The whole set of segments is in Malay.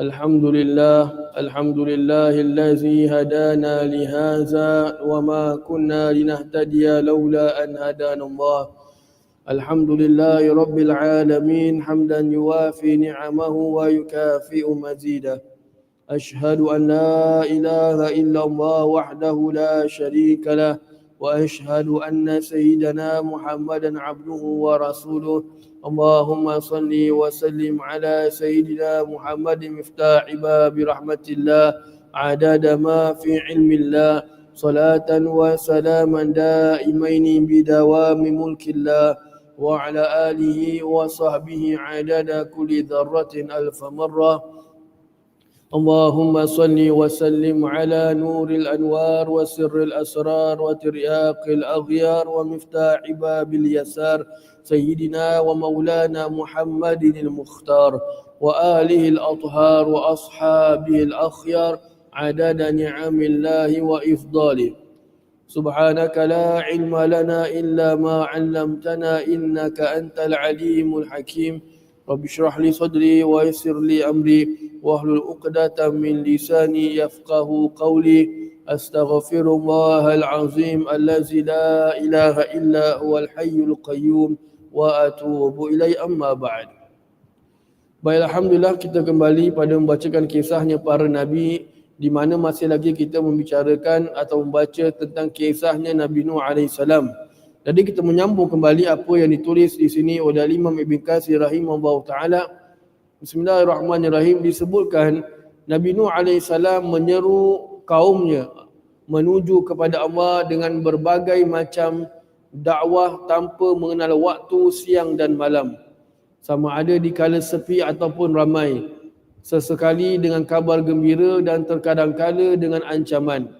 الحمد لله الحمد لله الذي هدانا لهذا وما كنا لنهتدي لولا أن هدانا الله. الحمد لله رب العالمين حمدا يوافي نعمه ويكافئ مزيده. أشهد أن لا إله إلا الله وحده لا شريك له وأشهد أن سيدنا محمدا عبده ورسوله. اللهم صل وسلم على سيدنا محمد مفتاح باب رحمة الله عدد ما في علم الله صلاة وسلاما دائمين بدوام ملك الله وعلى آله وصحبه عدد كل ذرة ألف مرة. اللهم صل وسلم على نور الأنوار وسر الأسرار وترياق الأغيار ومفتاح باب اليسار سيدنا ومولانا محمد المختار وآله الأطهار وأصحابه الأخيار عدد نعم الله وإفضاله. سبحانك لا علم لنا إلا ما علمتنا إنك أنت العليم الحكيم. رب اشرح لي صدري ويسر لي أمري واحلل عقدة من لساني يفقه قولي. أستغفر الله العظيم الذي لا إله إلا هو الحي القيوم. wa atubu ilai amma ba'ad. Baik Alhamdulillah kita kembali pada membacakan kisahnya para Nabi di mana masih lagi kita membicarakan atau membaca tentang kisahnya Nabi Nuh AS. Jadi kita menyambung kembali apa yang ditulis di sini oleh Imam Ibn Qasir rahimahullah ta'ala. Bismillahirrahmanirrahim disebutkan Nabi Nuh AS menyeru kaumnya menuju kepada Allah dengan berbagai macam dakwah tanpa mengenal waktu siang dan malam. Sama ada di kala sepi ataupun ramai. Sesekali dengan kabar gembira dan terkadang kala dengan ancaman.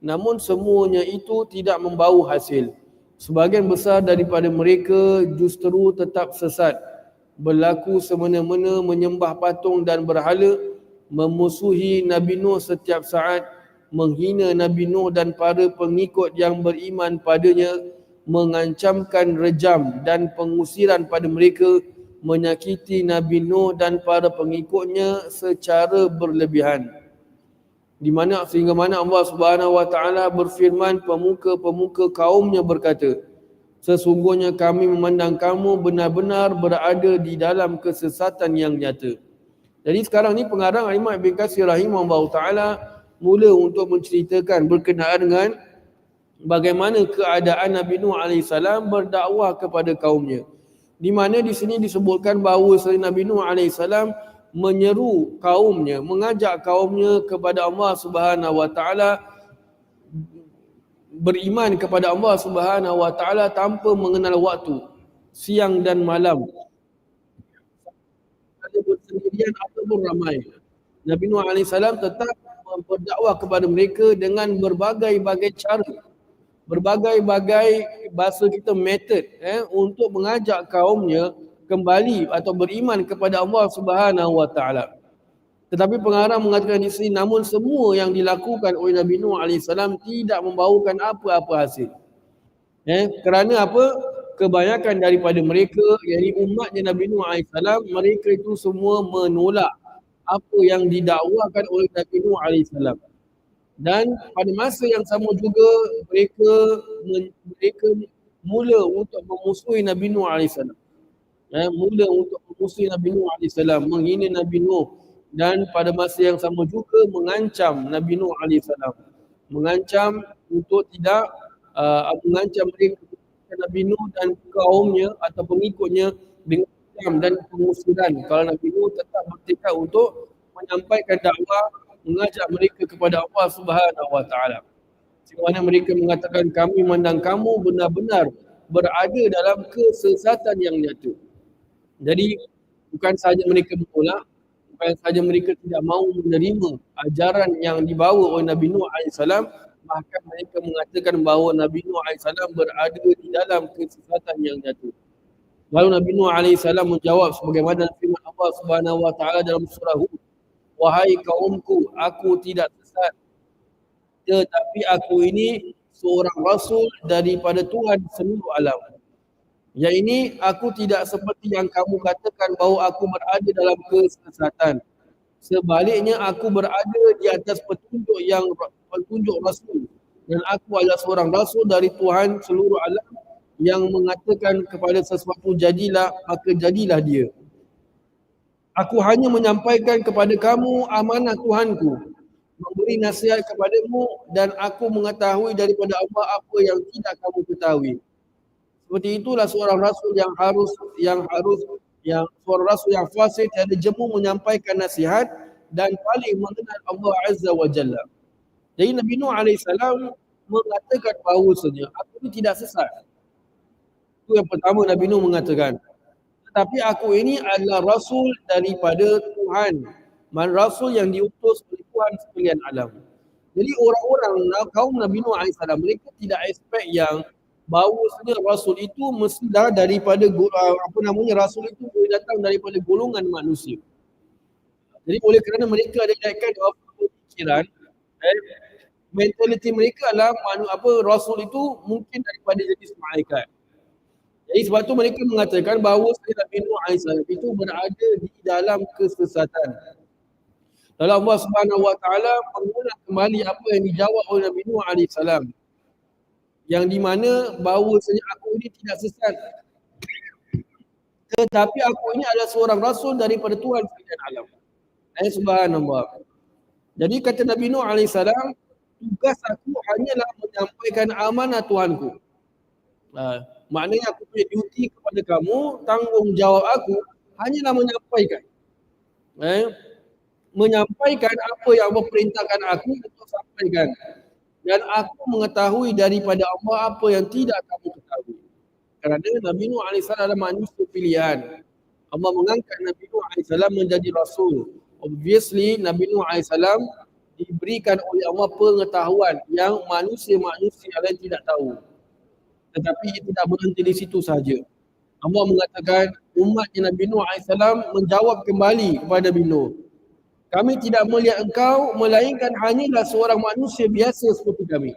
Namun semuanya itu tidak membau hasil. Sebahagian besar daripada mereka justru tetap sesat. Berlaku semena-mena menyembah patung dan berhala, memusuhi Nabi Nuh setiap saat, menghina Nabi Nuh dan para pengikut yang beriman padanya, mengancamkan rejam dan pengusiran pada mereka, menyakiti Nabi Nuh dan para pengikutnya secara berlebihan. Di mana sehingga mana Allah Subhanahu wa taala berfirman pemuka-pemuka kaumnya berkata sesungguhnya kami memandang kamu benar-benar berada di dalam kesesatan yang nyata. Jadi sekarang ni pengarang Imam Ibn Katsir rahimahullah taala mula untuk menceritakan berkenaan dengan bagaimana keadaan Nabi Nuh alaihi salam berdakwah kepada kaumnya di mana di sini disebutkan bahawa Nabi Nuh alaihi salam menyeru kaumnya, mengajak kaumnya kepada Allah Subhanahu wa taala beriman kepada Allah Subhanahu wa taala tanpa mengenal waktu siang dan malam. Ada bersendirian ataupun ramai. Nabi Nuh AS tetap berdakwah kepada mereka dengan berbagai-bagai cara berbagai-bagai bahasa kita method eh, untuk mengajak kaumnya kembali atau beriman kepada Allah Subhanahu wa taala. Tetapi pengarang mengatakan di sini namun semua yang dilakukan oleh Nabi Nuh AS tidak membawakan apa-apa hasil. Eh, kerana apa? Kebanyakan daripada mereka, yakni umatnya Nabi Nuh AS, mereka itu semua menolak apa yang didakwakan oleh Nabi Nuh AS. Dan pada masa yang sama juga mereka mereka mula untuk memusuhi Nabi Nuh AS eh, mula untuk memusuhi Nabi Nuh AS, menghina Nabi Nuh. Dan pada masa yang sama juga mengancam Nabi Nuh AS. Mengancam untuk tidak uh, mengancam mereka Nabi Nuh dan kaumnya atau pengikutnya dengan dan pengusiran kalau Nabi Nuh tetap bertekad untuk menyampaikan dakwah mengajak mereka kepada Allah Subhanahu wa taala. Sehingga mereka mengatakan kami mandang kamu benar-benar berada dalam kesesatan yang nyata. Jadi bukan sahaja mereka menolak, bukan sahaja mereka tidak mahu menerima ajaran yang dibawa oleh Nabi Nuh AS, bahkan mereka mengatakan bahawa Nabi Nuh AS berada di dalam kesesatan yang jatuh. Lalu Nabi Nuh AS menjawab sebagaimana firman Allah Subhanahu Wa Taala dalam surah Hud, wahai kaumku, aku tidak sesat, tetapi aku ini seorang rasul daripada Tuhan seluruh alam. Yang ini aku tidak seperti yang kamu katakan bahawa aku berada dalam kesesatan. Sebaliknya aku berada di atas petunjuk yang petunjuk Rasul dan aku adalah seorang Rasul dari Tuhan seluruh alam yang mengatakan kepada sesuatu jadilah maka jadilah dia. Aku hanya menyampaikan kepada kamu amanah Tuhanku memberi nasihat kepadamu dan aku mengetahui daripada Allah apa yang tidak kamu ketahui. Seperti itulah seorang rasul yang harus yang harus yang seorang rasul yang fasih tiada jemu menyampaikan nasihat dan paling mengenal Allah Azza wa Jalla. Jadi Nabi Nuh AS mengatakan bahawasanya aku ini tidak sesat. Itu yang pertama Nabi Nuh mengatakan. Tetapi aku ini adalah rasul daripada Tuhan. Man rasul yang diutus oleh Tuhan sekalian alam. Jadi orang-orang kaum Nabi Nuh AS mereka tidak expect yang bahawa sebenarnya rasul itu mestilah daripada uh, apa namanya rasul itu boleh datang daripada golongan manusia. Jadi oleh kerana mereka ada kaitkan dengan pemikiran eh, mentaliti mereka adalah apa rasul itu mungkin daripada jenis malaikat. Jadi sebab tu mereka mengatakan bahawa Nabi Nuh AS itu berada di dalam kesesatan. Dalam Allah Subhanahu Wa Taala mengulang kembali apa yang dijawab oleh Nabi Nuh AS yang di mana bahawasanya aku ini tidak sesat tetapi aku ini adalah seorang rasul daripada Tuhan sekalian alam. Ayat subhanallah. Jadi kata Nabi Nuh AS, tugas aku hanyalah menyampaikan amanah Tuhanku. Ha, maknanya aku punya duty kepada kamu, tanggungjawab aku hanyalah menyampaikan. Eh, menyampaikan apa yang Allah perintahkan aku untuk sampaikan dan aku mengetahui daripada Allah apa yang tidak kamu ketahui. Kerana Nabi Nuh AS adalah manusia pilihan. Allah mengangkat Nabi Nuh AS menjadi Rasul. Obviously Nabi Nuh AS diberikan oleh Allah pengetahuan yang manusia-manusia lain tidak tahu. Tetapi ia tidak berhenti di situ sahaja. Allah mengatakan umatnya Nabi Nuh AS menjawab kembali kepada Nabi Nuh kami tidak melihat engkau melainkan hanyalah seorang manusia biasa seperti kami.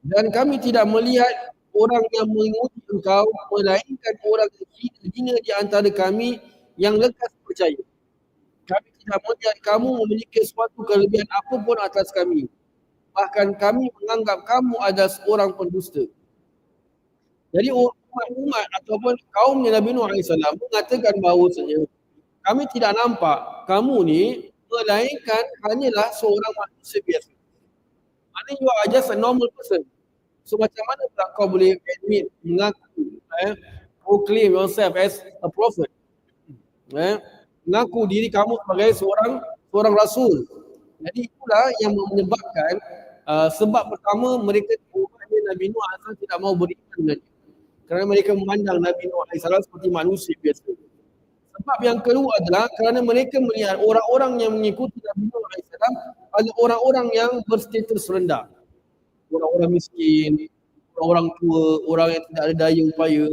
Dan kami tidak melihat orang yang mengikuti engkau melainkan orang hina di antara kami yang lekas percaya. Kami tidak melihat kamu memiliki suatu kelebihan apapun atas kami. Bahkan kami menganggap kamu adalah seorang pendusta. Jadi umat-umat ataupun kaum Nabi Nuh AS mengatakan bahawa kami tidak nampak kamu ni melainkan hanyalah seorang manusia biasa. Mana you are just a normal person. So macam mana pula kau boleh admit, mengaku, eh, proclaim yourself as a prophet. Eh, mengaku diri kamu sebagai seorang seorang rasul. Jadi itulah yang menyebabkan uh, sebab pertama mereka Nabi Nuh AS tidak mau beriman dengan dia. Kerana mereka memandang Nabi Nuh AS seperti manusia biasa. Sebab yang kedua adalah kerana mereka melihat orang-orang yang mengikuti Nabi Nuh AS adalah orang-orang yang berstatus rendah. Orang-orang miskin, orang-orang tua, orang yang tidak ada daya upaya.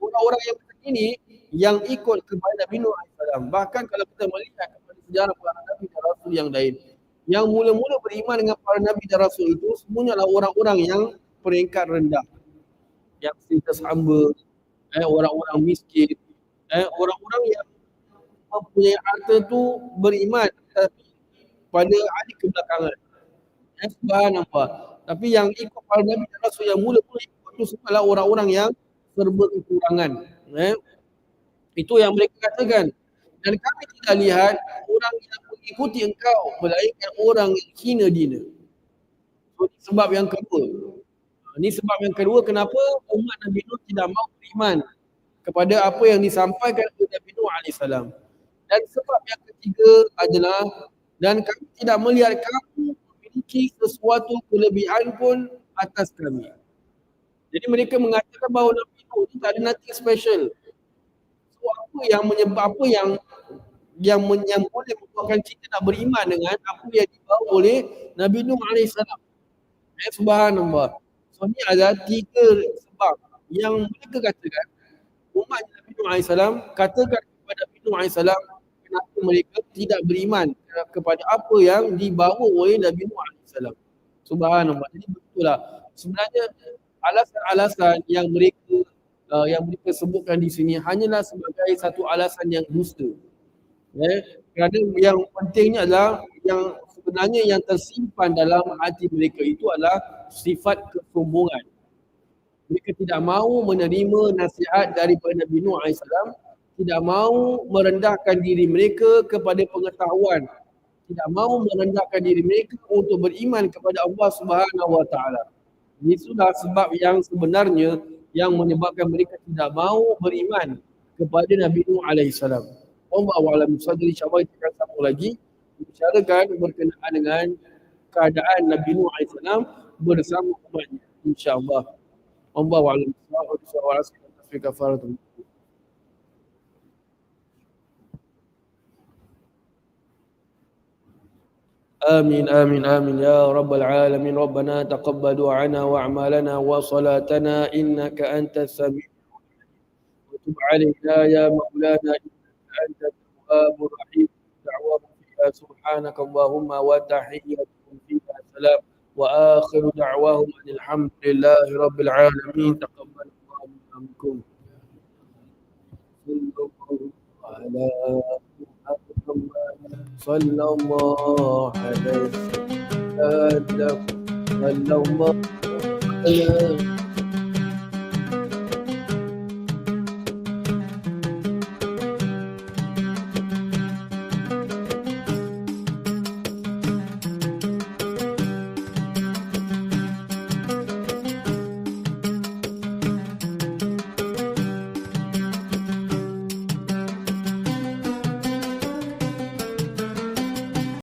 Orang-orang yang seperti ini yang ikut kepada Nabi Nuh AS. Bahkan kalau kita melihat kepada sejarah para Nabi dan Rasul yang lain. Yang mula-mula beriman dengan para Nabi dan Rasul itu semuanya adalah orang-orang yang peringkat rendah. Yang status hamba, eh, orang-orang miskin, eh, orang-orang yang mempunyai harta tu beriman tapi pada hari kebelakangan. Eh, subhanallah. Tapi yang ikut para Nabi dan Rasul yang mula-mula ikut tu semua orang-orang yang serba kekurangan. Eh. Itu yang mereka katakan. Dan kami tidak lihat orang yang mengikuti engkau melainkan orang yang hina dina. Sebab yang kedua. Ini sebab yang kedua kenapa umat Nabi Nuh tidak mahu beriman kepada apa yang disampaikan oleh Nabi Nuh AS. Dan sebab yang ketiga adalah dan kami tidak melihat kamu memiliki sesuatu kelebihan pun atas kami. Jadi mereka mengatakan bahawa Nabi Nuh itu tak ada nothing special. So apa yang menyebab apa yang yang yang boleh membuatkan kita nak beriman dengan apa yang dibawa oleh Nabi Nuh AS. Eh, subhanallah. So ini ada tiga sebab yang mereka katakan umat Nabi Nuh AS katakan kepada Nabi Nuh AS kenapa mereka tidak beriman kepada apa yang dibawa oleh Nabi Nuh AS. Subhanallah. Jadi betul lah. Sebenarnya alasan-alasan yang mereka uh, yang mereka sebutkan di sini hanyalah sebagai satu alasan yang dusta. Eh, kerana yang pentingnya adalah yang sebenarnya yang tersimpan dalam hati mereka itu adalah sifat kesombongan. Mereka tidak mahu menerima nasihat daripada Nabi Nuh AS, tidak mahu merendahkan diri mereka kepada pengetahuan, tidak mahu merendahkan diri mereka untuk beriman kepada Allah Subhanahu Wa Taala. Ini sudah sebab yang sebenarnya yang menyebabkan mereka tidak mahu beriman kepada Nabi Nuh AS. Allah Alam Sadri insyaAllah kita akan sambung lagi Bicarakan berkenaan dengan keadaan Nabi Nuh AS bersama umatnya insyaAllah Allah Alam Sadri insyaAllah آمين آمين آمين يا رب العالمين ربنا تقبل دعانا وأعمالنا وصلاتنا إنك أنت السميع وتب علينا يا مولانا إنك أنت التواب الرحيم دعواهم فيها سبحانك اللهم وتحيتهم فيها سلام. وآخر دعواهم أن الحمد لله رب العالمين. تقبل الله منكم. على صلى الله عليه وسلم. صلى الله عليه